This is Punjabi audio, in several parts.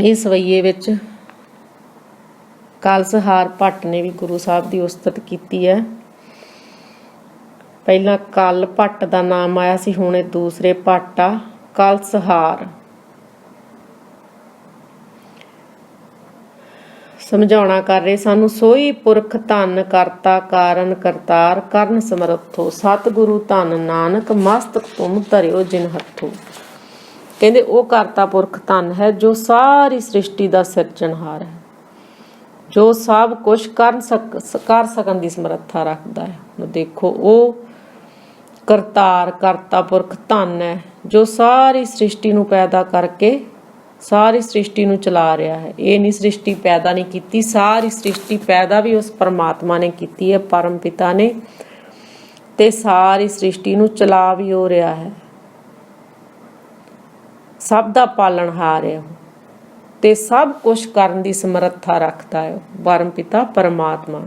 ਇਸ ਸਵਈਏ ਵਿੱਚ ਕਲਸਹਾਰ ਭੱਟ ਨੇ ਵੀ ਗੁਰੂ ਸਾਹਿਬ ਦੀ ਉਸਤਤ ਕੀਤੀ ਹੈ। ਪਹਿਲਾਂ ਕਲ ਭੱਟ ਦਾ ਨਾਮ ਆਇਆ ਸੀ, ਹੁਣ ਦੂਸਰੇ ਭੱਟ ਆ, ਕਲਸਹਾਰ। ਸਮਝਾਉਣਾ ਕਰ ਰਹੇ, ਸਾਨੂੰ ਸੋਈ ਪੁਰਖ ਧੰਨ ਕਰਤਾ ਕਾਰਨ ਕਰਤਾਰ, ਕਰਨ ਸਮਰੱਥੋ, ਸਤਿਗੁਰੂ ਧੰਨ ਨਾਨਕ, ਮਸਤਕ ਤੁਮ ਧਰਿਓ ਜਿਨ ਹੱਥੋ। ਕਹਿੰਦੇ ਉਹ ਕਰਤਾ ਪੁਰਖ ਧੰਨ ਹੈ ਜੋ ਸਾਰੀ ਸ੍ਰਿਸ਼ਟੀ ਦਾ ਸਿਰਜਣਹਾਰ ਹੈ। ਜੋ ਸਭ ਕੁਝ ਕਰ ਸਕ, ਕਰ ਸਕਣ ਦੀ ਸਮਰੱਥਾ ਰੱਖਦਾ ਹੈ। ਹੁਣ ਦੇਖੋ, ਉਹ ਕਰਤਾਰ, ਕਰਤਾ ਪੁਰਖ ਧੰਨ ਹੈ ਜੋ ਸਾਰੀ ਸ੍ਰਿਸ਼ਟੀ ਨੂੰ ਪੈਦਾ ਕਰਕੇ ਸਾਰੀ ਸ੍ਰਿਸ਼ਟੀ ਨੂੰ ਚਲਾ ਰਿਹਾ ਹੈ। ਇਹ ਨਹੀਂ ਸ੍ਰਿਸ਼ਟੀ ਪੈਦਾ ਨਹੀਂ ਕੀਤੀ, ਸਾਰੀ ਸ੍ਰਿਸ਼ਟੀ ਪੈਦਾ ਵੀ ਉਸ ਪਰਮਾਤਮਾ ਨੇ ਕੀਤੀ ਹੈ, ਪਰਮ ਪਿਤਾ ਨੇ ਤੇ ਸਾਰੀ ਸ੍ਰਿਸ਼ਟੀ ਨੂੰ ਚਲਾ ਵੀ ਹੋ ਰਿਹਾ ਹੈ। ਸਭ ਦਾ ਪਾਲਣਹਾਰ ਹੈ ਉਹ ਤੇ ਸਭ ਕੁਝ ਕਰਨ ਦੀ ਸਮਰੱਥਾ ਰੱਖਦਾ ਹੈ। ਪਰਮ ਪਿਤਾ ਪਰਮਾਤਮਾ।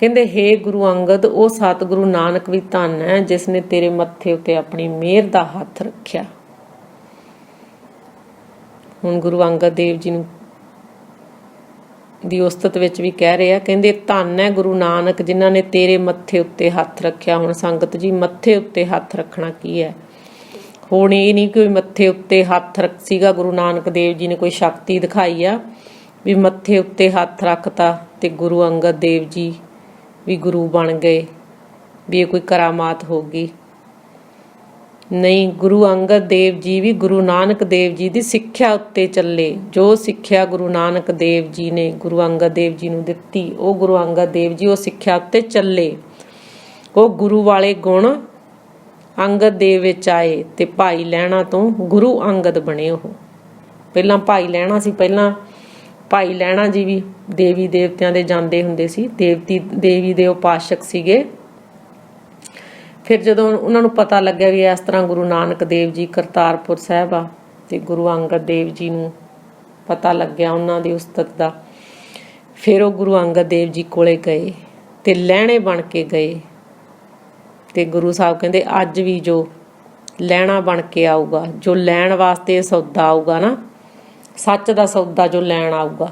ਕਹਿੰਦੇ, ਹੇ ਗੁਰੂ ਅੰਗਦ, ਉਹ ਸਤਿਗੁਰੂ ਨਾਨਕ ਵੀ ਧੰਨ ਹੈ, ਜਿਸ ਨੇ ਤੇਰੇ ਮੱਥੇ ਉੱਤੇ ਆਪਣੀ ਮਿਹਰ ਦਾ ਹੱਥ ਰੱਖਿਆ। ਹੁਣ ਗੁਰੂ ਅੰਗਦ ਦੇਵ ਜੀ ਨੂੰ ਦੀ ਉਸਤਤ ਵਿੱਚ ਵੀ ਕਹਿ ਰਹੇ ਆ ਕਹਿੰਦੇ, ਧੰਨ ਹੈ ਗੁਰੂ ਨਾਨਕ, ਜਿਨ੍ਹਾਂ ਨੇ ਤੇਰੇ ਮੱਥੇ ਉੱਤੇ ਹੱਥ ਰੱਖਿਆ। ਹੁਣ ਸੰਗਤ ਜੀ, ਮੱਥੇ ਉੱਤੇ ਹੱਥ ਰੱਖਣਾ ਕੀ ਹੈ? ਹੁਣ ਇਹ ਨਹੀਂ ਕੋਈ ਮੱਥੇ ਉੱਤੇ ਹੱਥ ਰੱਖ ਸੀਗਾ, ਗੁਰੂ ਨਾਨਕ ਦੇਵ ਜੀ ਨੇ ਕੋਈ ਸ਼ਕਤੀ ਦਿਖਾਈ ਆ, ਵੀ ਮੱਥੇ ਉੱਤੇ ਹੱਥ ਰੱਖਤਾ ਤੇ ਗੁਰੂ ਅੰਗਦ ਦੇਵ ਜੀ ਵੀ ਗੁਰੂ ਬਣ ਗਏ, ਵੀ ਇਹ ਕੋਈ ਕਰਾਮਾਤ ਹੋ ਗਈ। ਨਹੀਂ, ਗੁਰੂ ਅੰਗਦ ਦੇਵ ਜੀ ਵੀ ਗੁਰੂ ਨਾਨਕ ਦੇਵ ਜੀ ਦੀ ਸਿੱਖਿਆ ਉੱਤੇ ਚੱਲੇ। ਜੋ ਸਿੱਖਿਆ ਗੁਰੂ ਨਾਨਕ ਦੇਵ ਜੀ ਨੇ ਗੁਰੂ ਅੰਗਦ ਦੇਵ ਜੀ ਨੂੰ ਦਿੱਤੀ, ਉਹ ਗੁਰੂ ਅੰਗਦ ਦੇਵ ਜੀ ਉਹ ਸਿੱਖਿਆ ਉੱਤੇ ਚੱਲੇ। ਉਹ ਗੁਰੂ ਵਾਲੇ ਗੁਣ ਅੰਗਦ ਦੇਵ ਵਿੱਚ ਆਏ ਤੇ ਭਾਈ ਲੈਣਾ ਤੋਂ ਗੁਰੂ ਅੰਗਦ ਬਣੇ ਉਹ। ਪਹਿਲਾਂ ਭਾਈ ਲੈਣਾ ਸੀ, ਪਹਿਲਾਂ ਭਾਈ ਲੈਣਾ ਜੀ ਵੀ ਦੇਵੀ ਦੇਵਤਿਆਂ ਦੇ ਜਾਂਦੇ ਹੁੰਦੇ ਸੀ। ਦੇਵਤੀ, ਦੇਵੀ ਦੇ ਉਪਾਸ਼ਕ ਸੀਗੇ। ਫਿਰ ਜਦੋਂ ਉਹਨਾਂ ਨੂੰ ਪਤਾ ਲੱਗਿਆ ਵੀ ਇਸ ਤਰ੍ਹਾਂ ਗੁਰੂ ਨਾਨਕ ਦੇਵ ਜੀ ਕਰਤਾਰਪੁਰ ਸਾਹਿਬ ਆ ਤੇ ਗੁਰੂ ਅੰਗਦ ਦੇਵ ਜੀ ਨੂੰ ਪਤਾ ਲੱਗਿਆ ਉਹਨਾਂ ਦੀ ਉਸਤਤ ਦਾ, ਫਿਰ ਉਹ ਗੁਰੂ ਅੰਗਦ ਦੇਵ ਜੀ ਕੋਲੇ ਗਏ ਤੇ ਲੈਣੇ ਬਣ ਕੇ ਗਏ। ਤੇ ਗੁਰੂ ਸਾਹਿਬ ਕਹਿੰਦੇ, ਅੱਜ ਵੀ ਜੋ ਲੈਣਾ ਬਣ ਕੇ ਆਊਗਾ, ਜੋ ਲੈਣ ਵਾਸਤੇ ਸੌਦਾ ਆਊਗਾ ਨਾ, ਸੱਚ ਦਾ ਸੌਦਾ ਜੋ ਲੈਣ ਆਊਗਾ,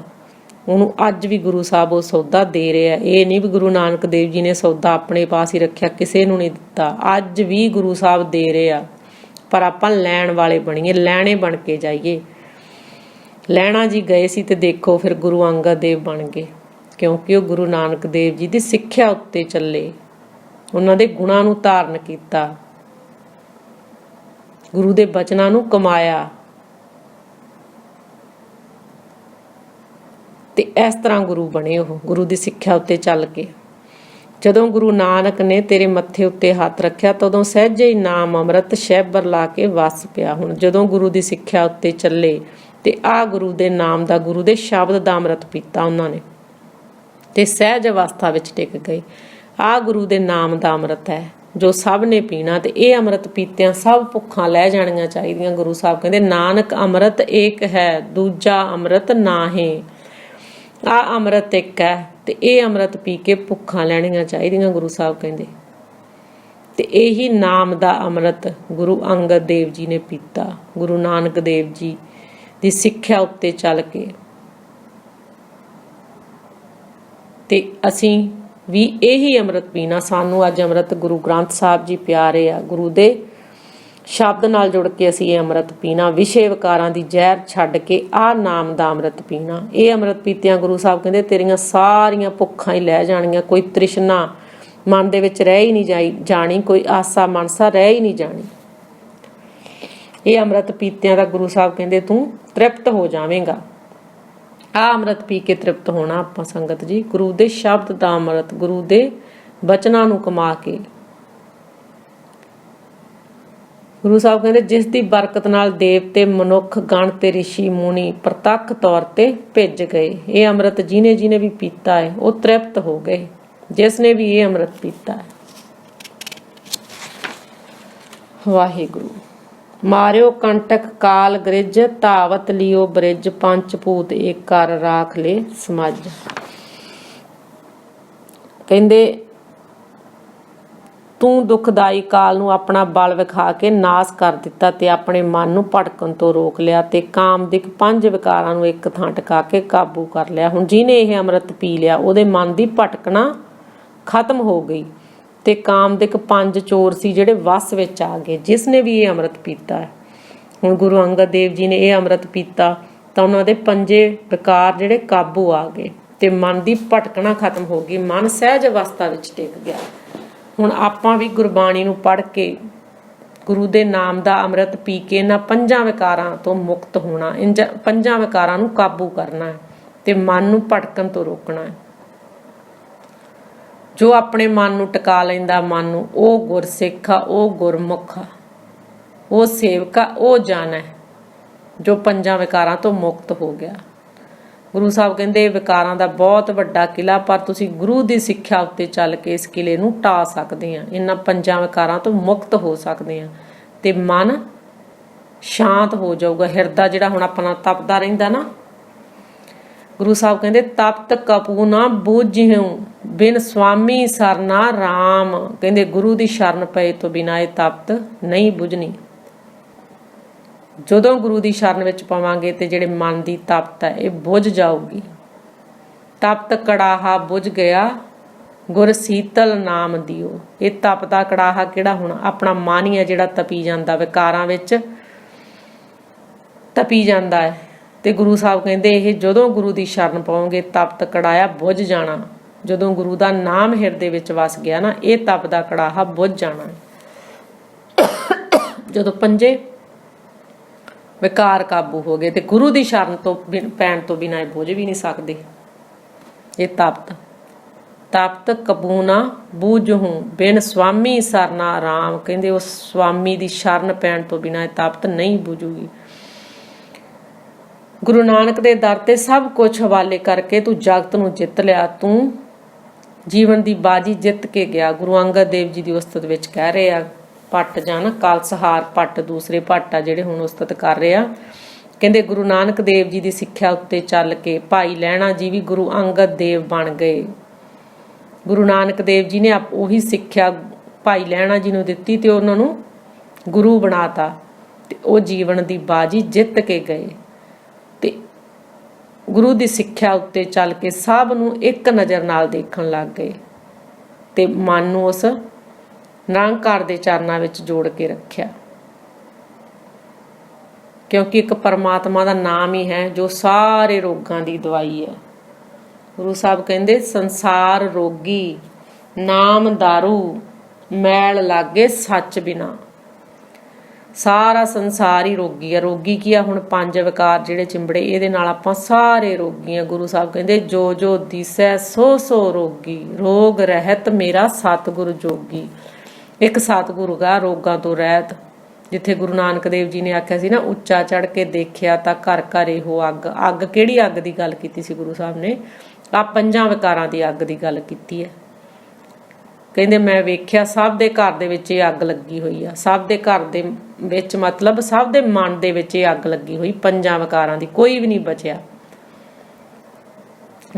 ਉਹਨੂੰ ਅੱਜ ਵੀ ਗੁਰੂ ਸਾਹਿਬ ਉਹ ਸੌਦਾ ਦੇ ਰਿਹਾ। ਇਹ ਨਹੀਂ ਵੀ ਗੁਰੂ ਨਾਨਕ ਦੇਵ ਜੀ ਨੇ ਸੌਦਾ ਆਪਣੇ ਪਾਸ ਹੀ ਰੱਖਿਆ, ਕਿਸੇ ਨੂੰ ਨਹੀਂ ਦਿੱਤਾ। ਅੱਜ ਵੀ ਗੁਰੂ ਸਾਹਿਬ ਦੇ ਰਿਹਾ ਪਰ ਆਪਾਂ ਲੈਣ ਵਾਲੇ ਬਣੀਏ, ਲੈਣੇ ਬਣ ਕੇ ਜਾਈਏ। ਲੈਣਾ ਜੀ ਗਏ ਸੀ ਤੇ ਦੇਖੋ ਫਿਰ ਗੁਰੂ ਅੰਗਦ ਦੇਵ ਬਣ ਗਏ, ਕਿਉਂਕਿ ਉਹ ਗੁਰੂ ਨਾਨਕ ਦੇਵ ਜੀ ਦੀ ਸਿੱਖਿਆ ਉੱਤੇ ਚੱਲੇ। ਉਹਨਾਂ ਦੇ ਗੁਣਾਂ ਨੂੰ ਧਾਰਨ ਕੀਤਾ। ਗੁਰੂ ਦੇ ਬਚਨਾਂ ਨੂੰ ਕਮਾਇਆ। ਤੇ ਇਸ ਤਰ੍ਹਾਂ ਗੁਰੂ ਬਣੇ ਉਹ, ਗੁਰੂ ਦੀ ਸਿੱਖਿਆ ਉੱਤੇ ਚੱਲ ਕੇ। ਜਦੋਂ ਗੁਰੂ ਨਾਨਕ ਨੇ ਤੇਰੇ ਮੱਥੇ ਉੱਤੇ ਹੱਥ ਰੱਖਿਆ, ਤਦੋਂ ਸਹਿਜੇ ਹੀ ਨਾਮ ਅੰਮ੍ਰਿਤ ਸ਼ਹਿਬਰ ਲਾ ਕੇ ਵਸ ਪਿਆ ਹੁਣ। ਜਦੋਂ ਗੁਰੂ ਦੀ ਸਿੱਖਿਆ ਉੱਤੇ ਚੱਲੇ, ਤੇ ਆ ਗੁਰੂ ਦੇ ਨਾਮ ਦਾ, ਗੁਰੂ ਦੇ ਸ਼ਬਦ ਦਾ ਅੰਮ੍ਰਿਤ ਪੀਤਾ ਉਹਨਾਂ ਨੇ। ਤੇ ਸਹਿਜ ਅਵਸਥਾ ਵਿੱਚ ਟਿਕ ਗਏ। ਆ ਗੁਰੂ ਦੇ ਨਾਮ ਦਾ ਅੰਮ੍ਰਿਤ ਹੈ, ਜੋ ਸਭ ਨੇ ਪੀਣਾ ਤੇ ਇਹ ਅੰਮ੍ਰਿਤ ਪੀਤਿਆਂ ਸਭ ਭੁੱਖਾਂ ਲੈ ਜਾਣੀਆਂ ਚਾਹੀਦੀਆਂ। ਗੁਰੂ ਸਾਹਿਬ ਕਹਿੰਦੇ, ਨਾਨਕ ਅੰਮ੍ਰਿਤ ਏਕ ਹੈ, ਦੂਜਾ ਅੰਮ੍ਰਿਤ ਨਾਹੀ। ਆ ਅੰਮ੍ਰਿਤ ਇੱਕ ਹੈ ਤੇ ਇਹ ਅੰਮ੍ਰਿਤ ਪੀ ਕੇ ਭੁੱਖਾਂ ਲੈਣੀਆਂ ਚਾਹੀਦੀਆਂ, ਗੁਰੂ ਸਾਹਿਬ ਕਹਿੰਦੇ। ਤੇ ਇਹੀ ਨਾਮ ਦਾ ਅੰਮ੍ਰਿਤ ਗੁਰੂ ਅੰਗਦ ਦੇਵ ਜੀ ਨੇ ਪੀਤਾ, ਗੁਰੂ ਨਾਨਕ ਦੇਵ ਜੀ ਦੀ ਸਿੱਖਿਆ ਉੱਤੇ ਚੱਲ ਕੇ। ਤੇ ਅਸੀਂ ਵੀ ਇਹੀ ਅੰਮ੍ਰਿਤ ਪੀਣਾ। ਸਾਨੂੰ ਅੱਜ ਅੰਮ੍ਰਿਤ ਗੁਰੂ ਗ੍ਰੰਥ ਸਾਹਿਬ ਜੀ ਪਿਆਰੇ ਆ, ਗੁਰੂ ਦੇ ਸ਼ਬਦ ਨਾਲ ਜੁੜ ਕੇ ਅਸੀਂ ਇਹ ਅੰਮ੍ਰਿਤ ਪੀਣਾ। ਵਿਸ਼ੇ ਵਿਕਾਰਾਂ ਦੀ ਜ਼ਹਿਰ ਛੱਡ ਕੇ ਆਹ ਨਾਮ ਦਾ ਅੰਮ੍ਰਿਤ ਪੀਣਾ। ਇਹ ਅੰਮ੍ਰਿਤ ਪੀਤਿਆਂ ਗੁਰੂ ਸਾਹਿਬ ਕਹਿੰਦੇ, ਤੇਰੀਆਂ ਸਾਰੀਆਂ ਭੁੱਖਾਂ ਹੀ ਲੈ ਜਾਣੀਆਂ, ਕੋਈ ਤ੍ਰਿਸ਼ਨਾ ਮਨ ਦੇ ਵਿੱਚ ਰਹਿ ਹੀ ਨਹੀਂ ਜਾਈ ਜਾਣੀ, ਕੋਈ ਆਸਾ ਮਨਸਾ ਰਹਿ ਹੀ ਨਹੀਂ ਜਾਣੀ। ਇਹ ਅੰਮ੍ਰਿਤ ਪੀਤਿਆਂ ਦਾ ਗੁਰੂ ਸਾਹਿਬ ਕਹਿੰਦੇ, ਤੂੰ ਤ੍ਰਿਪਤ ਹੋ ਜਾਵੇਂਗਾ। ਆ ਅੰਮ੍ਰਿਤ ਪੀ ਕੇ ਤ੍ਰਿਪਤ ਹੋਣਾ ਆਪਾਂ ਸੰਗਤ ਜੀ। ਗੁਰੂ ਦੇ ਸ਼ਬਦ ਦਾ ਅੰਮ੍ਰਿਤ, ਗੁਰੂ ਦੇ ਬਚਨਾਂ ਨੂੰ ਕਮਾ ਕੇ। ਗੁਰੂ ਸਾਹਿਬ ਕਹਿੰਦੇ, ਜਿਸ ਦੀ ਬਰਕਤ ਨਾਲ ਦੇਵਤੇ, ਮਨੁੱਖ ਗਣ ਤੇ ઋષਿ ਮੁਨੀ ਪ੍ਰਤੱਖ ਤੌਰ ਤੇ ਭਿੱਜ ਗਏ। ਇਹ ਅੰਮ੍ਰਿਤ ਜਿਹਨੇ ਜਿਹਨੇ ਵੀ ਪੀਤਾ ਹੈ, ਉਹ ਤ੍ਰਿਪਤ ਹੋ ਗਏ। ਜਿਸ ਨੇ ਵੀ ਇਹ ਅੰਮ੍ਰਿਤ ਪੀਤਾ ਹੈ। ਵਾਹਿਗੁਰੂ। ਮਾਰਿਓ ਕੰਟਕ ਕਾਲ ਗ੍ਰਿਜ, ਧਾਵਤ ਲਿਓ ਬ੍ਰਿਜ ਪੰਚ ਭੂਤ ਏਕ ਕਰ ਰਾਖ ਲੈ ਸਮਝ। ਕਹਿੰਦੇ, ਤੂੰ ਦੁਖਦਾਈ ਕਾਲ ਨੂੰ ਆਪਣਾ ਬਲ ਵਿਖਾ ਕੇ ਨਾਸ ਕਰ ਦਿੱਤਾ ਤੇ ਆਪਣੇ ਮਨ ਨੂੰ ਭਟਕਣ ਤੋਂ ਰੋਕ ਲਿਆ ਤੇ ਕਾਮ ਦੇ ਪੰਜ ਵਿਕਾਰਾਂ ਨੂੰ ਇੱਕ ਥਾਂ ਟਿਕਾ ਕੇ ਕਾਬੂ ਕਰ ਲਿਆ। ਹੁਣ ਜਿਹਨੇ ਇਹ ਅੰਮ੍ਰਿਤ ਪੀ ਲਿਆ, ਉਹਦੇ ਮਨ ਦੀ ਭਟਕਣਾ ਖਤਮ ਹੋ ਗਈ। ਤੇ ਕਾਮਦਿਕ ਪੰਜ ਚੋਰ ਸੀ ਜਿਹੜੇ ਵਸ ਵਿੱਚ ਆ ਗਏ, ਜਿਸ ਨੇ ਵੀ ਇਹ ਅੰਮ੍ਰਿਤ ਪੀਤਾ ਹੈ। ਹੁਣ ਗੁਰੂ ਅੰਗਦ ਦੇਵ ਜੀ ਨੇ ਇਹ ਅੰਮ੍ਰਿਤ ਪੀਤਾ, ਤਾਂ ਉਹਨਾਂ ਦੇ ਪੰਜੇ ਵਿਕਾਰ ਜਿਹੜੇ ਕਾਬੂ ਆ ਗਏ ਤੇ ਮਨ ਦੀ ਭਟਕਣਾ ਖਤਮ ਹੋ ਗਈ, ਮਨ ਸਹਿਜ ਅਵਸਥਾ ਵਿੱਚ ਟਿਕ ਗਿਆ। ਹੁਣ ਆਪਾਂ ਵੀ ਗੁਰਬਾਣੀ ਨੂੰ ਪੜ੍ਹ ਕੇ ਗੁਰੂ ਦੇ ਨਾਮ ਦਾ ਅੰਮ੍ਰਿਤ ਪੀ ਕੇ ਇਹਨਾਂ ਪੰਜਾਂ ਵਿਕਾਰਾਂ ਤੋਂ ਮੁਕਤ ਹੋਣਾ, ਇੰਜ ਪੰਜਾਂ ਵਿਕਾਰਾਂ ਨੂੰ ਕਾਬੂ ਕਰਨਾ ਤੇ ਮਨ ਨੂੰ ਭਟਕਣ ਤੋਂ ਰੋਕਣਾ ਹੈ। ਜੋ ਆਪਣੇ ਮਨ ਨੂੰ ਟਿਕਾ ਲੈਂਦਾ, ਮਨ ਨੂੰ, ਉਹ ਗੁਰਸਿੱਖ ਆ, ਉਹ ਗੁਰਮੁਖ ਆ। ਉਹ ਸੇਵਕਾ ਉਹ ਜਨ ਹੈ, ਜੋ ਪੰਜਾਂ ਵਿਕਾਰਾਂ ਤੋਂ ਮੁਕਤ ਹੋ ਗਿਆ। ਗੁਰੂ ਸਾਹਿਬ ਕਹਿੰਦੇ ਵਿਕਾਰਾਂ ਦਾ ਬਹੁਤ ਵੱਡਾ ਕਿਲਾ ਪਰ ਤੁਸੀਂ ਗੁਰੂ ਦੀ ਸਿੱਖਿਆ ਉੱਤੇ ਚੱਲ ਕੇ ਇਸ ਕਿਲੇ ਨੂੰ ਟਾ ਸਕਦੇ ਆ। ਇਹਨਾਂ ਪੰਜਾਂ ਵਿਕਾਰਾਂ ਤੋਂ ਮੁਕਤ ਹੋ ਸਕਦੇ ਆ। ਤੇ ਮਨ ਸ਼ਾਂਤ ਹੋ ਜਾਊਗਾ। ਹਿਰਦਾ ਜਿਹੜਾ ਹੁਣ ਆਪਣਾ ਤਪਦਾ ਰਹਿੰਦਾ ਨਾ ਗੁਰੂ ਸਾਹਿਬ ਕਹਿੰਦੇ ਤਪਤ ਕਪੂ ਨਾ ਬੂਝਿਉ, ਬਿਨ ਸੁਆਮੀ ਸਰਨਾ RAM ਕਹਿੰਦੇ, ਗੁਰੂ ਦੀ ਸ਼ਰਨ ਪਏ ਤੋਂ ਬਿਨਾ ਇਹ ਤਪਤ ਨਹੀਂ ਬੁਝਣੀ। ਜਦੋਂ ਗੁਰੂ ਦੀ ਸ਼ਰਨ ਵਿੱਚ ਪਵਾਂਗੇ ਤੇ ਜਿਹੜੇ ਮਨ ਦੀ ਤਪਤ ਹੈ, ਇਹ ਬੁਝ ਜਾਊਗੀ। ਤਪਤ ਕੜਾਹਾ ਬੁਝ ਗਿਆ, ਗੁਰ ਸੀਤਲ ਨਾਮ ਦਿਓ। ਇਹ ਤਪ ਕੜਾਹਾ ਕਿਹੜਾ ਹੋਣਾ? ਆਪਣਾ ਮਨ ਹੀ ਹੈ ਜਿਹੜਾ ਤਪੀ ਜਾਂਦਾ, ਵਿਕਾਰਾਂ ਵਿੱਚ ਤਪੀ ਜਾਂਦਾ ਹੈ। ਤੇ ਗੁਰੂ ਸਾਹਿਬ ਕਹਿੰਦੇ, ਇਹ ਜਦੋਂ ਗੁਰੂ ਦੀ ਸ਼ਰਨ ਪਾਓਗੇ ਤਪਤ ਕੜਾਇਆ ਬੁਝ ਜਾਣਾ। ਜਦੋਂ ਗੁਰੂ ਦਾ ਨਾਮ ਹਿਰਦੇ ਵਿੱਚ ਵਸ ਗਿਆ ਨਾ, ਇਹ ਤਪ ਦਾ ਕੜਾਹਾ ਬੁਝ ਜਾਣਾ ਜਦੋਂ ਪੰਜੇ ਵਿਕਾਰ ਕਾਬੂ ਹੋ ਗਏ ਤੇ ਗੁਰੂ ਦੀ ਸ਼ਰਨ ਤੋਂ ਬਿਨ- ਪੈਣ ਤੋਂ ਬਿਨਾਂ ਇਹ ਬੁਝ ਵੀ ਨਹੀਂ ਸਕਦੇ। ਇਹ ਤਪਤ। ਤਪਤ ਕਬੂਨਾ ਬੂਝਹੂੰ, ਬਿਨ ਸੁਆਮੀ ਸਰਨਾ RAM ਕਹਿੰਦੇ ਉਸ ਸੁਆਮੀ ਦੀ ਸ਼ਰਨ ਪੈਣ ਤੋਂ ਬਿਨਾਂ ਇਹ ਤਪਤ ਨਹੀਂ ਬੁਝੂਗੀ। ਗੁਰੂ ਨਾਨਕ ਦੇ ਦਰ ਤੇ ਸਭ ਕੁਝ ਹਵਾਲੇ ਕਰਕੇ ਤੂੰ ਜਗਤ ਨੂੰ ਜਿੱਤ ਲਿਆ, ਤੂੰ ਜੀਵਨ ਦੀ ਬਾਜੀ ਜਿੱਤ ਕੇ ਗਿਆ। ਗੁਰੂ ਅੰਗਦ ਦੇਵ ਜੀ ਦੀ ਉਸਤਤ ਵਿੱਚ ਕਹਿ ਰਹੇ ਆ, ਪੱਟ ਨਾ ਕਲਸਹਾਰ ਪੱਟ ਦੂਸਰੇ ਪੱਟ ਆ ਜਿਹੜੇ ਹੁਣ ਉਸਤਤ ਕਰ ਰਹੇ ਆ। ਕਹਿੰਦੇ ਗੁਰੂ ਨਾਨਕ ਦੇਵ ਜੀ ਦੀ ਸਿੱਖਿਆ ਉੱਤੇ ਚੱਲ ਕੇ ਭਾਈ ਲਹਿਣਾ ਜੀ ਵੀ ਗੁਰੂ ਅੰਗਦ ਦੇਵ ਬਣ ਗਏ। ਗੁਰੂ ਨਾਨਕ ਦੇਵ ਜੀ ਨੇ ਆਪ ਉਹੀ ਸਿੱਖਿਆ ਭਾਈ ਲਹਿਣਾ ਜੀ ਨੂੰ ਦਿੱਤੀ ਤੇ ਉਹਨਾਂ ਨੂੰ ਗੁਰੂ ਬਣਾਤਾ ਤੇ ਉਹ ਜੀਵਨ ਦੀ ਬਾਜੀ ਜਿੱਤ ਕੇ ਗਏ। ਗੁਰੂ ਦੀ ਸਿੱਖਿਆ ਉੱਤੇ ਚੱਲ ਕੇ ਸਭ ਨੂੰ ਇੱਕ ਨਜ਼ਰ ਨਾਲ ਦੇਖਣ ਲੱਗ ਗਏ ਤੇ ਮਨ ਨੂੰ ਉਸ ਨਿਰੰਕਾਰ ਦੇ ਚਰਨਾਂ ਵਿੱਚ ਜੋੜ ਕੇ ਰੱਖਿਆ। ਕਿਉਂਕਿ ਇੱਕ ਪਰਮਾਤਮਾ ਦਾ ਨਾਮ ਹੀ ਹੈ ਜੋ ਸਾਰੇ ਰੋਗਾਂ ਦੀ ਦਵਾਈ ਹੈ। ਗੁਰੂ ਸਾਹਿਬ ਕਹਿੰਦੇ, ਸੰਸਾਰ ਰੋਗੀ ਨਾਮ दारू ਮੈਲ ਲਾਗੇ ਸੱਚ ਬਿਨਾ। ਸਾਰਾ ਸੰਸਾਰ ਹੀ ਰੋਗੀ ਆ। ਰੋਗੀ ਕੀ ਆ? ਹੁਣ ਪੰਜ ਵਿਕਾਰ ਜਿਹੜੇ ਚਿੰਬੜੇ, ਇਹਦੇ ਨਾਲ ਆਪਾਂ ਸਾਰੇ ਰੋਗੀ ਆ, ਗੁਰੂ ਸਾਹਿਬ ਕਹਿੰਦੇ, ਜੋ ਜੋ ਦਿਸੈ ਸੋ ਸੋ ਰੋਗੀ, ਰੋਗ ਰਹਿਤ ਮੇਰਾ ਸਤਿਗੁਰ ਜੋਗੀ। ਇੱਕ ਸਤਿਗੁਰੂ ਗਾ, ਰੋਗਾਂ ਤੋਂ ਰਹਿਤ। ਜਿੱਥੇ ਗੁਰੂ ਨਾਨਕ ਦੇਵ ਜੀ ਨੇ ਆਖਿਆ ਸੀ ਨਾ, ਉੱਚਾ ਚੜ ਕੇ ਦੇਖਿਆ ਤਾਂ ਘਰ ਘਰ ਇਹੋ ਅੱਗ। ਅੱਗ ਕਿਹੜੀ ਅੱਗ ਦੀ ਗੱਲ ਕੀਤੀ ਸੀ ਗੁਰੂ ਸਾਹਿਬ ਨੇ? ਆ ਪੰਜਾਂ ਵਿਕਾਰਾਂ ਦੀ ਅੱਗ ਦੀ ਗੱਲ ਕੀਤੀ ਹੈ। ਕਹਿੰਦੇ ਮੈਂ ਵੇਖਿਆ ਸਭ ਦੇ ਘਰ ਦੇ ਵਿੱਚ ਇਹ ਅੱਗ ਲੱਗੀ ਹੋਈ ਆ। ਸਭ ਦੇ ਘਰ ਦੇ ਵਿੱਚ ਮਤਲਬ ਸਭ ਦੇ ਮਨ ਦੇ ਵਿੱਚ ਇਹ ਅੱਗ ਲੱਗੀ ਹੋਈ, ਪੰਜਾਂ ਵਿਕਾਰਾਂ ਦੀ, ਕੋਈ ਵੀ ਨਹੀਂ ਬਚਿਆ।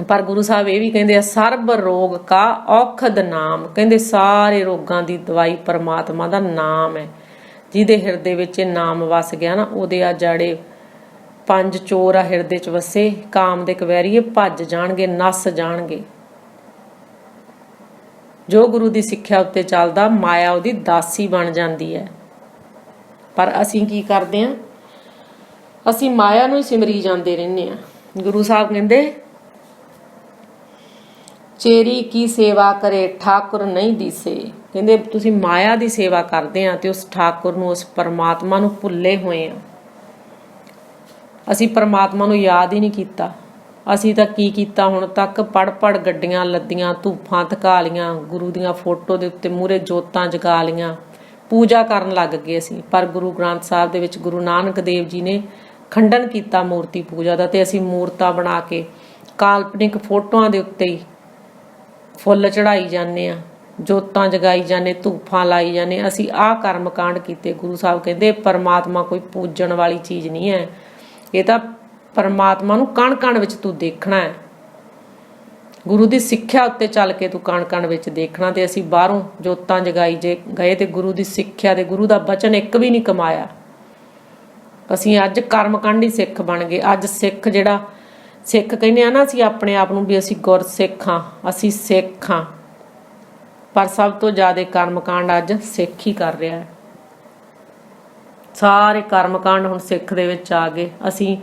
ਪਰ ਗੁਰੂ ਸਾਹਿਬ ਇਹ ਵੀ ਕਹਿੰਦੇ ਆ, ਸਰਬ ਰੋਗ ਕਾ ਔਖਦ ਨਾਮ। ਕਹਿੰਦੇ ਸਾਰੇ ਰੋਗਾਂ ਦੀ ਦਵਾਈ ਪਰਮਾਤਮਾ ਦਾ ਨਾਮ ਹੈ। ਜਿਹਦੇ ਹਿਰਦੇ ਵਿੱਚ ਇਹ ਨਾਮ ਵਸ ਗਿਆ ਨਾ, ਉਹਦੇ ਆ ਜਾੜੇ ਪੰਜ ਚੋਰ ਆ ਹਿਰਦੇ ਚ ਵਸੇ, ਕਾਮ ਦੇ ਕਵੈਰੀਏ ਭੱਜ ਜਾਣਗੇ, ਨਸ ਜਾਣਗੇ। ਜੋ ਗੁਰੂ ਦੀ ਸਿੱਖਿਆ ਉੱਤੇ ਚੱਲਦਾ, ਮਾਇਆ ਉਹਦੀ ਦਾਸੀ ਬਣ ਜਾਂਦੀ ਹੈ। ਪਰ ਅਸੀਂ ਕੀ ਕਰਦੇ ਹਾਂ? ਅਸੀਂ ਮਾਇਆ ਨੂੰ ਹੀ ਸਿਮਰੀ ਜਾਂਦੇ ਰਹਿੰਦੇ ਆ ਗੁਰੂ ਸਾਹਿਬ ਕਹਿੰਦੇ, ਚੇਰੀ ਕੀ ਸੇਵਾ ਕਰੇ, ਠਾਕੁਰ ਨਹੀਂ ਦਿਸੇ। ਕਹਿੰਦੇ, ਤੁਸੀਂ ਮਾਇਆ ਦੀ ਸੇਵਾ ਕਰਦੇ ਆ ਤੇ ਉਸ ਠਾਕੁਰ ਨੂੰ, ਉਸ ਪਰਮਾਤਮਾ ਨੂੰ ਭੁੱਲੇ ਹੋਏ ਆ ਅਸੀਂ ਪਰਮਾਤਮਾ ਨੂੰ ਯਾਦ ਹੀ ਨਹੀਂ ਕੀਤਾ। ਅਸੀਂ ਤਾਂ ਕੀ ਕੀਤਾ ਹੁਣ ਤੱਕ? ਪੜ ਪੜ ਗੱਡੀਆਂ ਲੱਦੀਆਂ, ਧੂਫਾਂ ਥਕਾ ਲੀਆਂ, ਗੁਰੂ ਦੀਆਂ ਫੋਟੋ ਦੇ ਉੱਤੇ ਮੂਰੇ ਜੋਤਾਂ ਜਗਾ ਲੀਆਂ। ਪੂਜਾ ਕਰਨ ਲੱਗ ਗਏ ਅਸੀਂ। ਪਰ ਗੁਰੂ ਗ੍ਰੰਥ ਸਾਹਿਬ ਦੇ ਵਿੱਚ ਗੁਰੂ ਨਾਨਕ ਦੇਵ ਜੀ ਨੇ ਖੰਡਨ ਕੀਤਾ ਮੂਰਤੀ ਪੂਜਾ ਦਾ ਤੇ ਅਸੀਂ ਮੂਰਤਾਂ ਬਣਾ ਕੇ ਕਾਲਪਨਿਕ ਫੋਟੋਆਂ ਦੇ ਉੱਤੇ ਹੀ ਫੁੱਲ ਚੜਾਈ ਜਾਂਦੇ ਆ ਜੋਤਾਂ ਜਗਾਈ ਜਾਂਦੇ, ਧੂਫਾਂ ਲਾਈ ਜਾਂਦੇ ਅਸੀਂ ਆਹ ਕਰਮ ਕਾਂਡ ਕੀਤੇ। ਗੁਰੂ ਸਾਹਿਬ ਕਹਿੰਦੇ, ਪਰਮਾਤਮਾ ਕੋਈ ਪੂਜਣ ਵਾਲੀ ਚੀਜ਼ ਨਹੀਂ ਹੈ। ਇਹ ਤਾਂ ਪਰਮਾਤਮਾ ਨੂੰ ਕਣ ਕਣ ਵਿੱਚ ਤੂੰ ਦੇਖਣਾ ਹੈ। ਗੁਰੂ ਦੀ ਸਿੱਖਿਆ ਉੱਤੇ ਚੱਲ ਕੇ ਤੂੰ ਕਣ ਕਣ ਵਿੱਚ ਦੇਖਣਾ ਤੇ ਅਸੀਂ ਬਾਹਰੋਂ ਜੋਤਾਂ ਜਗਾਈ ਜੇ ਗਏ ਤੇ ਗੁਰੂ ਦੀ ਸਿੱਖਿਆ ਤੇ ਗੁਰੂ ਦਾ ਬਚਨ ਇੱਕ ਵੀ ਨਹੀਂ ਕਮਾਇਆ। ਅਸੀਂ ਅੱਜ ਕਰਮਕਾਂਡੀ ਸਿੱਖ ਬਣ ਗਏ। ਅੱਜ ਸਿੱਖ ਜਿਹੜਾ, ਸਿੱਖ ਕਹਿੰਦੇ ਆ ਨਾ ਅਸੀਂ ਆਪਣੇ ਆਪ ਨੂੰ ਵੀ ਅਸੀਂ ਗੁਰਸਿੱਖ ਹਾਂ, ਅਸੀਂ ਸਿੱਖ ਹਾਂ। ਪਰ ਸਭ ਤੋਂ ਜ਼ਿਆਦਾ ਕਰਮਕਾਂਡ ਅੱਜ ਸਿੱਖ ਹੀ ਕਰ ਰਿਹਾ ਹੈ। ਸਾਰੇ ਕਰਮਕਾਂਡ ਹੁਣ ਸਿੱਖ ਦੇ ਵਿੱਚ ਆ ਗਏ। ਅਸੀਂ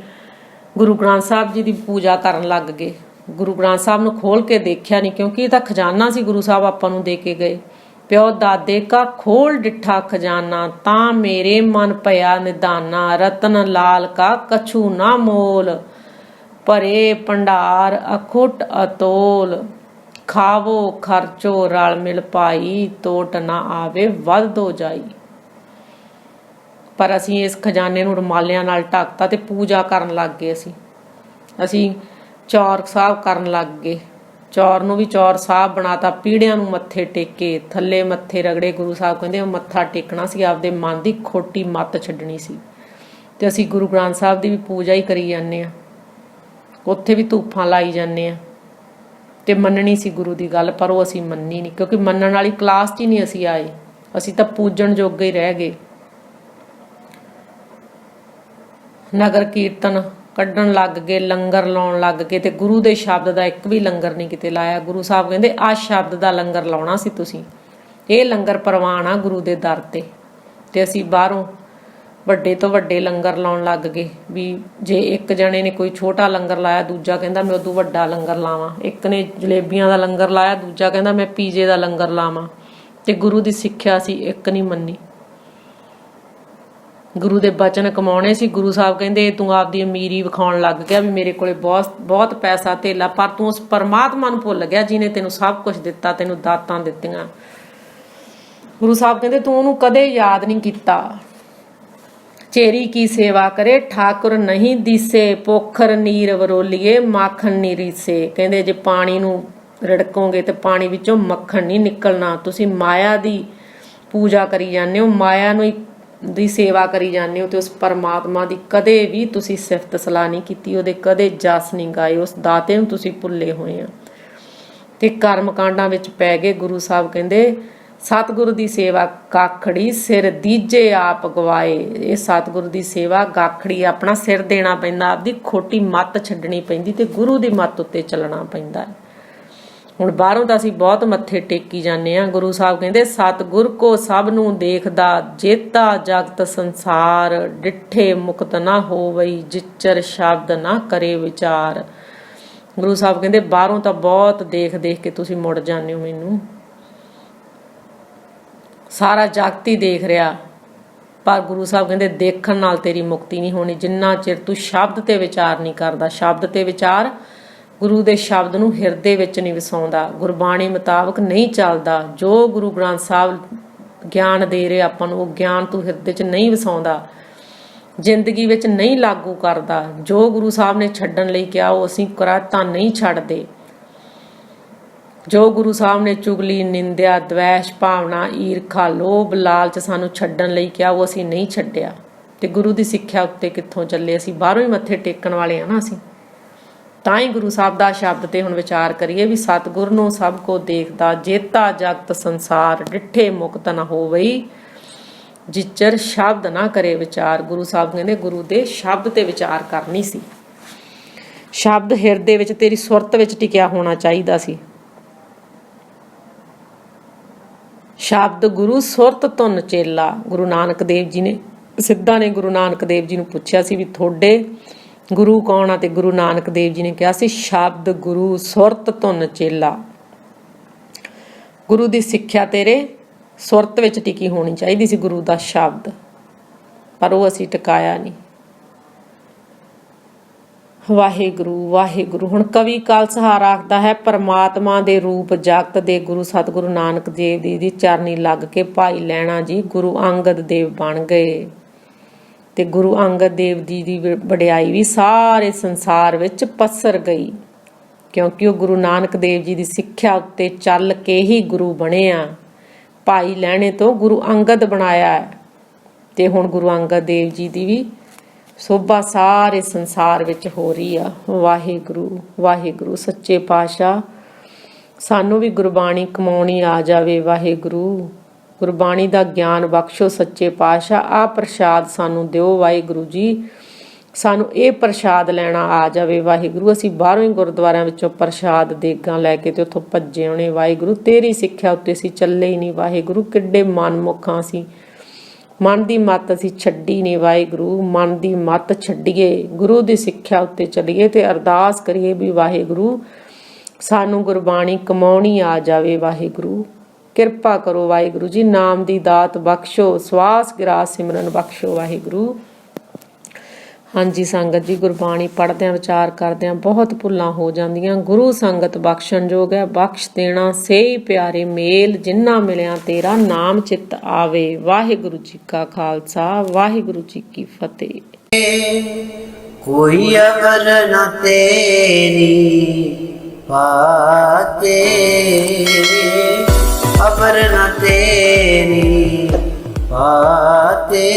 ਗੁਰੂ ਗ੍ਰੰਥ ਸਾਹਿਬ ਜੀ ਦੀ ਪੂਜਾ ਕਰਨ ਲੱਗ ਗਏ। ਗੁਰੂ ਗ੍ਰੰਥ ਸਾਹਿਬ ਨੂੰ ਖੋਲ ਕੇ ਦੇਖਿਆ ਨਹੀਂ ਕਿਉਂਕਿ ਇਹ ਤਾਂ ਖਜ਼ਾਨਾ ਸੀ ਗੁਰੂ ਸਾਹਿਬ ਆਪਾਂ ਨੂੰ ਦੇ ਕੇ ਗਏ। ਪਿਓ ਦਾਦੇ ਕਾ ਖੋਲ ਡਿੱਠਾ ਖਜ਼ਾਨਾ, ਤਾਂ ਮੇਰੇ ਮਨ ਪਿਆ ਨਿਦਾਨਾ ਰਤਨ ਲਾਲ ਕਾ ਕਛੂ ਨਾ ਮੋਲ, ਭਰੇ ਭੰਡਾਰ ਅਖੁੱਟ ਅਤੋਲ। ਖਾਵੋ ਖਰਚੋ ਰਲ ਮਿਲ ਪਾਈ ਤੋਟ ਨਾ ਆਵੇ ਵੱਧ ਦੋ ਜਾਈ। ਪਰ ਅਸੀਂ ਇਸ ਖਜ਼ਾਨੇ ਨੂੰ ਰੁਮਾਲਿਆਂ ਨਾਲ ਢੱਕਤਾ ਤੇ ਪੂਜਾ ਕਰਨ ਲੱਗ ਗਏ ਅਸੀਂ। ਅਸੀਂ ਚੌਰ ਸਾਹਿਬ ਕਰਨ ਲੱਗ ਗਏ। ਚੌਰ ਨੂੰ ਵੀ ਚੌਰ ਸਾਹਿਬ ਬਣਾਤਾ, ਪੀੜਿਆਂ ਨੂੰ ਮੱਥੇ ਟੇਕੇ, ਥੱਲੇ ਮੱਥੇ ਰਗੜੇ ਗੁਰੂ ਸਾਹਿਬ ਕਹਿੰਦੇ, ਉਹ ਮੱਥਾ ਟੇਕਣਾ ਸੀ, ਆਪਦੇ ਮਨ ਦੀ ਖੋਟੀ ਮੱਤ ਛੱਡਣੀ ਸੀ। ਤੇ ਅਸੀਂ ਗੁਰੂ ਗ੍ਰੰਥ ਸਾਹਿਬ ਦੀ ਵੀ ਪੂਜਾ ਹੀ ਕਰੀ ਜਾਂਦੇ ਆ ਉੱਥੇ ਵੀ ਧੂਫਾਂ ਲਾਈ ਜਾਂਦੇ ਆ ਤੇ ਮੰਨਣੀ ਸੀ ਗੁਰੂ ਦੀ ਗੱਲ, ਪਰ ਉਹ ਅਸੀਂ ਮੰਨੀ ਨਹੀਂ, ਕਿਉਂਕਿ ਮੰਨਣ ਵਾਲੀ ਕਲਾਸ 'ਚ ਹੀ ਨਹੀਂ ਅਸੀਂ ਆਏ। ਅਸੀਂ ਤਾਂ ਪੂਜਣ ਜੋਗੇ ਹੀ ਰਹਿ ਗਏ। ਨਗਰ ਕੀਰਤਨ ਕੱਢਣ ਲੱਗ ਗਏ, ਲੰਗਰ ਲਾਉਣ ਲੱਗ ਗਏ ਤੇ ਗੁਰੂ ਦੇ ਸ਼ਬਦ ਦਾ ਇੱਕ ਵੀ ਲੰਗਰ ਨਹੀਂ ਕਿਤੇ ਲਾਇਆ। ਗੁਰੂ ਸਾਹਿਬ ਕਹਿੰਦੇ, ਆ ਸ਼ਬਦ ਦਾ ਲੰਗਰ ਲਾਉਣਾ ਸੀ ਤੁਸੀਂ। ਇਹ ਲੰਗਰ ਪ੍ਰਵਾਨ ਆ ਗੁਰੂ ਦੇ ਦਰ ਤੇ। ਤੇ ਅਸੀਂ ਬਾਹਰੋਂ ਵੱਡੇ ਤੋਂ ਵੱਡੇ ਲੰਗਰ ਲਾਉਣ ਲੱਗ ਗਏ ਵੀ ਜੇ ਇੱਕ ਜਣੇ ਨੇ ਕੋਈ ਛੋਟਾ ਲੰਗਰ ਲਾਇਆ, ਦੂਜਾ ਕਹਿੰਦਾ, ਮੈਂ ਉਦੋਂ ਵੱਡਾ ਲੰਗਰ ਲਾਵਾਂ। ਇੱਕ ਨੇ ਜਲੇਬੀਆਂ ਦਾ ਲੰਗਰ ਲਾਇਆ, ਦੂਜਾ ਕਹਿੰਦਾ, ਮੈਂ ਪੀਜੇ ਦਾ ਲੰਗਰ ਲਾਵਾਂ। ਤੇ ਗੁਰੂ ਦੀ ਸਿੱਖਿਆ ਸੀ ਇੱਕ ਨਹੀਂ ਮੰਨੀ। ਗੁਰੂ ਦੇ ਬਚਨ ਕਮਾਉਣੇ ਸੀ। ਗੁਰੂ ਸਾਹਿਬ ਕਹਿੰਦੇ, ਤੂੰ ਆਪਦੀ ਅਮੀਰੀ ਵਿਖਾਉਣ ਲੱਗ ਗਿਆ ਵੀ ਮੇਰੇ ਕੋਲੇ ਬਹੁਤ ਬਹੁਤ ਪੈਸਾ, ਧੇਲਾ, ਪਰ ਤੂੰ ਉਸ ਪਰਮਾਤਮਾ ਨੂੰ ਭੁੱਲ ਗਿਆ ਜਿਨੇ ਤੈਨੂੰ ਸਭ ਕੁਝ ਦਿੱਤਾ, ਤੈਨੂੰ ਦਾਤਾਂ ਦਿੱਤੀਆਂ। ਗੁਰੂ ਸਾਹਿਬ ਕਹਿੰਦੇ, ਤੂੰ ਉਹਨੂੰ ਕਦੇ ਯਾਦ ਨਹੀਂ ਕੀਤਾ। ਚੇਰੀ ਕੀ ਸੇਵਾ ਕਰੇ, ਠਾਕੁਰ ਨਹੀਂ ਦੀਸੇ, ਪੋਖਰ ਨੀਰ ਵਰੋਲੀਏ, ਮਾਖਣ ਨੀ ਰੀਸੇ। ਕਹਿੰਦੇ, ਜੇ ਪਾਣੀ ਨੂੰ ਰੜਕੋਗੇ ਤੇ ਪਾਣੀ ਵਿੱਚੋਂ ਮੱਖਣ ਨਹੀਂ ਨਿਕਲਣਾ। ਤੁਸੀਂ ਮਾਇਆ ਦੀ ਪੂਜਾ ਕਰੀ ਜਾਂਦੇ ਹੋ। ਮਾਇਆ ਨੂੰ ਦੀ ਸੇਵਾ ਕਰੀ ਜਾਂਦੇ ਹੋ ਤੇ ਉਸ ਪਰਮਾਤਮਾ ਦੀ ਕਦੇ ਵੀ ਤੁਸੀਂ ਸਿਫਤ ਸਲਾਹ ਨਹੀਂ ਕੀਤੀ, ਉਹਦੇ ਕਦੇ ਜਸ ਨਹੀਂ ਗਾਏ, ਉਸ ਦਾਤੇ ਨੂੰ ਤੁਸੀਂ ਭੁੱਲੇ ਹੋਏ ਆ। ਤੇ ਕਰਮ ਕਾਂਡਾਂ ਵਿੱਚ ਪੈ ਗਏ, ਗੁਰੂ ਸਾਹਿਬ ਕਹਿੰਦੇ, ਸਤਿਗੁਰੂ ਦੀ ਸੇਵਾ ਕਾਖੜੀ ਸਿਰ ਦੀਜੇ ਆਪ ਗਵਾਏ। ਇਹ ਸਤਿਗੁਰੂ ਦੀ ਸੇਵਾ ਗਾਖੜੀ, ਆਪਣਾ ਸਿਰ ਦੇਣਾ ਪੈਂਦਾ, ਆਪਦੀ ਖੋਟੀ ਮੱਤ ਛੱਡਣੀ ਪੈਂਦੀ ਤੇ ਗੁਰੂ ਦੀ ਮੱਤ ਉੱਤੇ ਚੱਲਣਾ ਪੈਂਦਾ। ਹੈ ਹੁਣ ਬਾਹਰੋਂ ਤਾਂ ਅਸੀਂ ਬਹੁਤ ਮੱਥੇ ਟੇਕੀ ਜਾਂਦੇ ਆ ਗੁਰੂ ਸਾਹਿਬ ਕਹਿੰਦੇ, ਸਤਿਗੁਰ ਕੋ ਸਭ ਨੂੰ ਦੇਖਦਾ, ਜੇਤਾ ਜਗਤ ਸੰਸਾਰ। ਡਿੱਠੇ ਮੁਕਤ ਨਾ ਹੋਵਈ, ਜਿਚਰ ਸ਼ਬਦ ਨਾ ਕਰੇ ਵਿਚਾਰ। ਗੁਰੂ ਸਾਹਿਬ ਕਹਿੰਦੇ, ਬਾਹਰੋਂ ਤਾਂ ਬਹੁਤ ਦੇਖ ਦੇਖ ਕੇ ਤੁਸੀਂ ਮੁੜ ਜਾਂਦੇ ਹੋ ਮੈਨੂੰ। ਸਾਰਾ ਜਗਤ ਹੀ ਦੇਖ ਰਿਹਾ। ਪਰ ਗੁਰੂ ਸਾਹਿਬ ਕਹਿੰਦੇ, ਦੇਖਣ ਨਾਲ ਤੇਰੀ ਮੁਕਤੀ ਨਹੀਂ ਹੋਣੀ। ਜਿੰਨਾ ਚਿਰ ਤੂੰ ਸ਼ਬਦ ਤੇ ਵਿਚਾਰ ਨਹੀਂ ਕਰਦਾ, ਸ਼ਬਦ ਤੇ ਵਿਚਾਰ ਗੁਰੂ ਦੇ ਸ਼ਬਦ ਨੂੰ ਹਿਰਦੇ ਵਿੱਚ ਨਹੀਂ ਵਸਾਉਂਦਾ। ਗੁਰਬਾਣੀ ਮੁਤਾਬਕ ਨਹੀਂ ਚੱਲਦਾ। ਜੋ ਗੁਰੂ ਗ੍ਰੰਥ ਸਾਹਿਬ ਗਿਆਨ ਦੇ ਰਹੇ ਆਪਾਂ ਨੂੰ, ਉਹ ਗਿਆਨ ਤੂੰ ਹਿਰਦੇ 'ਚ ਨਹੀਂ ਵਸਾਉਂਦਾ। ਜ਼ਿੰਦਗੀ ਵਿੱਚ ਨਹੀਂ ਲਾਗੂ ਕਰਦਾ। ਜੋ ਗੁਰੂ ਸਾਹਿਬ ਨੇ ਛੱਡਣ ਲਈ ਕਿਹਾ, ਉਹ ਅਸੀਂ ਕਰਾਤਾ ਨਹੀਂ ਛੱਡਦੇ। ਜੋ ਗੁਰੂ ਸਾਹਿਬ ਨੇ ਚੁਗਲੀ, ਨਿੰਦਿਆ, ਦਵੈਸ਼, ਭਾਵਨਾ, ਈਰਖਾ, ਲੋਭ, ਲਾਲਚ ਸਾਨੂੰ ਛੱਡਣ ਲਈ ਕਿਹਾ, ਉਹ ਅਸੀਂ ਨਹੀਂ ਛੱਡਿਆ। ਤੇ ਗੁਰੂ ਦੀ ਸਿੱਖਿਆ ਉੱਤੇ ਕਿੱਥੋਂ ਚੱਲੇ? ਅਸੀਂ ਬਾਹਰੋਂ ਹੀ ਮੱਥੇ ਟੇਕਣ ਵਾਲੇ ਆ ਨਾ ਅਸੀਂ। ਤਾਂ ਹੀ ਗੁਰੂ ਸਾਹਿਬ ਦਾ ਸ਼ਬਦ ਤੇ ਹੁਣ ਵਿਚਾਰ ਕਰੀਏ ਵੀ ਸਤਿਗੁਰ ਨੂੰ ਸਭ ਕੋ ਦੇਖਦਾ, ਜੇਤਾ ਜਗਤ ਸੰਸਾਰ, ਡਿੱਠੇ ਮੁਕਤ ਨਾ ਹੋਵਈ। ਜਿਚਰ ਸ਼ਬਦ ਨਾ ਕਰੇ ਵਿਚਾਰ, ਗੁਰੂ ਸਾਹਿਬ ਕਹਿੰਦੇ ਗੁਰੂ ਦੇ ਸ਼ਬਦ ਤੇ ਵਿਚਾਰ ਕਰਨੀ ਸੀ। ਸ਼ਬਦ ਹਿਰਦੇ ਵਿੱਚ, ਤੇਰੀ ਸੁਰਤ ਵਿੱਚ ਟਿਕਿਆ ਹੋਣਾ ਚਾਹੀਦਾ ਸੀ। ਸ਼ਬਦ ਗੁਰੂ ਸੁਰਤ ਧੁਨ ਚੇਲਾ ਗੁਰੂ ਨਾਨਕ ਦੇਵ ਜੀ ਨੇ, ਸਿੱਧਾ ਨੇ ਗੁਰੂ ਨਾਨਕ ਦੇਵ ਜੀ ਨੂੰ ਪੁੱਛਿਆ ਸੀ ਵੀ ਤੁਹਾਡੇ ਗੁਰੂ ਕੌਣ ਆ ਤੇ ਗੁਰੂ ਨਾਨਕ ਦੇਵ ਜੀ ਨੇ ਕਿਹਾ ਸੀ, ਸ਼ਬਦ ਗੁਰੂ ਸੁਰਤ ਧੁਨ ਚੇਲਾ ਗੁਰੂ ਦੀ ਸਿੱਖਿਆ ਤੇਰੇ ਸੁਰਤ ਵਿੱਚ ਟਿਕੀ ਹੋਣੀ ਚਾਹੀਦੀ ਸੀ ਗੁਰੂ ਦਾ ਸ਼ਬਦ, ਪਰ ਉਹ ਅਸੀਂ ਟਿਕਾਇਆ ਨਹੀਂ। ਵਾਹਿਗੁਰੂ ਵਾਹਿਗੁਰੂ, ਹੁਣ ਕਵੀ ਕਾਲ ਸਹਾਰਾ ਆਖਦਾ ਹੈ, ਪਰਮਾਤਮਾ ਦੇ ਰੂਪ ਜਗਤ ਦੇ ਗੁਰੂ ਸਤਿਗੁਰੂ ਨਾਨਕ ਦੇਵ ਜੀ ਦੀ ਚਰਨੀ ਲੱਗ ਕੇ ਭਾਈ ਲੈਣਾ ਜੀ ਗੁਰੂ ਅੰਗਦ ਦੇਵ ਬਣ ਗਏ। ਤੇ ਗੁਰੂ ਅੰਗਦ ਦੇਵ ਜੀ ਦੀ ਵਡਿਆਈ ਵੀ ਸਾਰੇ ਸੰਸਾਰ ਵਿੱਚ ਪਸਰ ਗਈ। ਕਿਉਂਕਿ ਉਹ ਗੁਰੂ ਨਾਨਕ ਦੇਵ ਜੀ ਦੀ ਸਿੱਖਿਆ ਉੱਤੇ ਚੱਲ ਕੇ ਹੀ ਗੁਰੂ ਬਣੇ ਆ। ਭਾਈ ਲੈਣੇ ਤੋਂ ਗੁਰੂ ਅੰਗਦ ਬਣਾਇਆ ਹੈ। ਤੇ ਹੁਣ ਗੁਰੂ ਅੰਗਦ ਦੇਵ ਜੀ ਦੀ ਵੀ ਸੋਭਾ ਸਾਰੇ ਸੰਸਾਰ ਵਿੱਚ ਹੋ ਰਹੀ ਆ। ਵਾਹਿਗੁਰੂ ਵਾਹਿਗੁਰੂ, ਸੱਚੇ ਪਾਤਸ਼ਾਹ, ਸਾਨੂੰ ਵੀ ਗੁਰਬਾਣੀ ਕਮਾਉਣੀ ਆ ਜਾਵੇ ਵਾਹਿਗੁਰੂ। ਗੁਰਬਾਣੀ ਦਾ ਗਿਆਨ ਬਖਸ਼ੋ ਸੱਚੇ ਪਾਤਸ਼ਾਹ ਆ ਪ੍ਰਸ਼ਾਦ ਸਾਨੂੰ ਦਿਓ ਵਾਹਿਗੁਰੂ ਜੀ। ਸਾਨੂੰ ਇਹ ਪ੍ਰਸ਼ਾਦ ਲੈਣਾ ਆ ਜਾਵੇ ਵਾਹਿਗੁਰੂ। ਅਸੀਂ ਬਾਹਰੋਂ ਹੀ ਗੁਰਦੁਆਰਿਆਂ ਵਿੱਚੋਂ ਪ੍ਰਸ਼ਾਦ, ਦੇਗਾਂ ਲੈ ਕੇ ਤੇ ਉੱਥੋਂ ਭੱਜੇ ਆਉਣੇ ਵਾਹਿਗੁਰੂ। ਤੇਰੀ ਸਿੱਖਿਆ ਉੱਤੇ ਅਸੀਂ ਚੱਲੇ ਹੀ ਨਹੀਂ ਵਾਹਿਗੁਰੂ। ਕਿੱਡੇ ਮਨਮੁਖਾਂ ਸੀ ਮਨ ਦੀ ਮੱਤ ਅਸੀਂ ਛੱਡੀ ਨਹੀਂ ਵਾਹਿਗੁਰੂ। ਮਨ ਦੀ ਮੱਤ ਛੱਡੀਏ। ਗੁਰੂ ਦੀ ਸਿੱਖਿਆ ਉੱਤੇ ਚੱਲੀਏ ਤੇ ਅਰਦਾਸ ਕਰੀਏ ਵੀ ਵਾਹਿਗੁਰੂ, ਸਾਨੂੰ ਗੁਰਬਾਣੀ ਕਮਾਉਣੀ ਆ ਜਾਵੇ ਵਾਹਿਗੁਰੂ। ਕਿਰਪਾ ਕਰੋ ਵਾਹਿਗੁਰੂ ਜੀ, ਨਾਮ ਦੀ ਦਾਤ ਬਖਸ਼ੋ, ਸਵਾਸ ਗਿਰਾ ਸਿਮਰਨ ਬਖਸ਼ੋ ਵਾਹਿਗੁਰੂ। ਹਾਂਜੀ ਸੰਗਤ ਜੀ, ਗੁਰਬਾਣੀ ਪੜਦਿਆਂ ਵਿਚਾਰ ਕਰਦਿਆਂ ਬਹੁਤ ਭੁੱਲਾਂ ਹੋ ਜਾਂਦੀਆਂ। ਗੁਰੂ ਸੰਗਤ ਬਖਸ਼ਣ ਜੋਗ ਹੈ, ਬਖਸ਼ ਦੇਣਾ ਸਹੀ ਪਿਆਰੇ ਮੇਲ, ਜਿੰਨਾ ਮਿਲਿਆ ਤੇਰਾ ਨਾਮ ਚਿੱਤ ਆਵੇ। ਵਾਹਿਗੁਰੂ ਜੀ ਕਾ ਖਾਲਸਾ, ਵਾਹਿਗੁਰੂ ਜੀ ਕੀ ਫਤਿਹ। ਕੋਈ ਅਵਰ ਨਾ ਤੇਰੀ ਪਾਤੇ। अबर न तेरी पाते